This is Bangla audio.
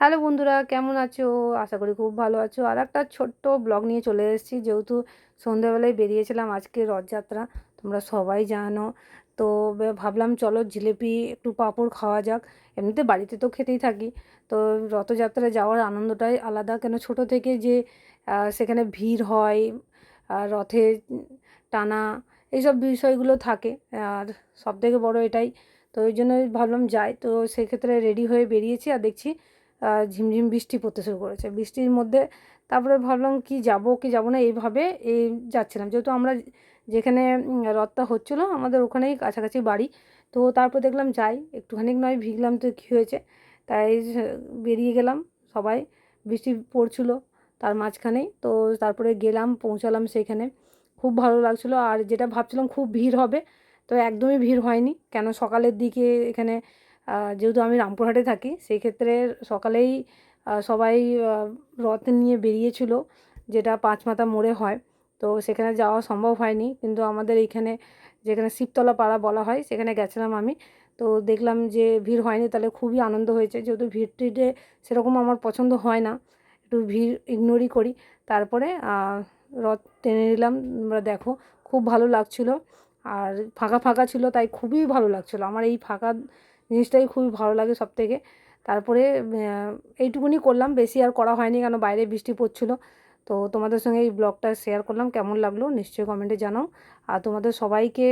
হ্যালো বন্ধুরা, কেমন আছো? আশা করি খুব ভালো আছো। আর একটা ছোট্ট ব্লগ নিয়ে চলে এসেছি। যেহেতু সন্ধ্যাবেলায় বেরিয়েছিলাম আজকে রথযাত্রা, তোমরা সবাই জানো। তো ভাবলাম চলো জিলিপি, একটু পাঁপড় খাওয়া যাক। এমনিতে বাড়িতে তো খেতেই থাকি। তো রথযাত্রায় যাওয়ার আনন্দটাই আলাদা। কেন ছোট থেকে যে সেখানে ভিড় হয় আর রথে টানা, এইসব বিষয়গুলো থাকে। আর সবথেকে বড় এটাই। তো ওই জন্যই ভাবলাম যাই। তো সেক্ষেত্রে রেডি হয়ে বেরিয়েছি আর দেখছি ঝিমঝিম বৃষ্টি পড়তে শুরু করেছে। বৃষ্টির মধ্যে তারপরে ভাবলাম কি যাব কি যাব না, এইভাবে এই যাচ্ছিলাম। যেহেতু আমরা যেখানে রথটা হচ্ছিল আমাদের ওখানেই কাছাকাছি বাড়ি। তো তারপর দেখলাম যাই, একটুখানি নয় ভিগলাম তো কী হয়েছে? তাই বেরিয়ে গেলাম সবাই, বৃষ্টি পড়ছিল তার মাঝখানেই। তো তারপরে গেলাম, পৌঁছালাম সেখানে। খুব ভালো লাগছিল আর যেটা ভাবছিলাম খুব ভিড় হবে, তো একদমই ভিড় হয়নি। কেন সকালের দিকে এখানে যেহেতু আমি রামপুরহাটে থাকি সেই ক্ষেত্রে সকালেই সবাই রথ নিয়ে বেরিয়েছিল, যেটা পাঁচ মাথা মোড়ে হয়। তো সেখানে যাওয়া সম্ভব হয়নি, কিন্তু আমাদের এইখানে যেখানে শিবতলা পাড়া বলা হয়, সেখানে গেছিলাম আমি। তো দেখলাম যে ভিড় হয়নি, তাহলে খুবই আনন্দ হয়েছে। যেহেতু ভিড় টিড়ে সেরকম আমার পছন্দ হয় না, একটু ভিড় ইগনোরই করি। তারপরে রথ টেনে নিলাম, তোমরা দেখো, খুব ভালো লাগছিল। আর ফাঁকা ফাঁকা ছিল, তাই খুবই ভালো লাগছিল। আমার এই ফাঁকা জিনিসটাই খুবই ভালো লাগে সব থেকে। তারপরে এইটুকুনি করলাম, বেশি আর করা হয়নি কেন? বাইরে বৃষ্টি পড়ছিল। তো তোমাদের সঙ্গে এই ব্লগটা শেয়ার করলাম। কেমন লাগল? নিশ্চয়ই কমেন্টে জানাও। আর তোমাদের সবাইকে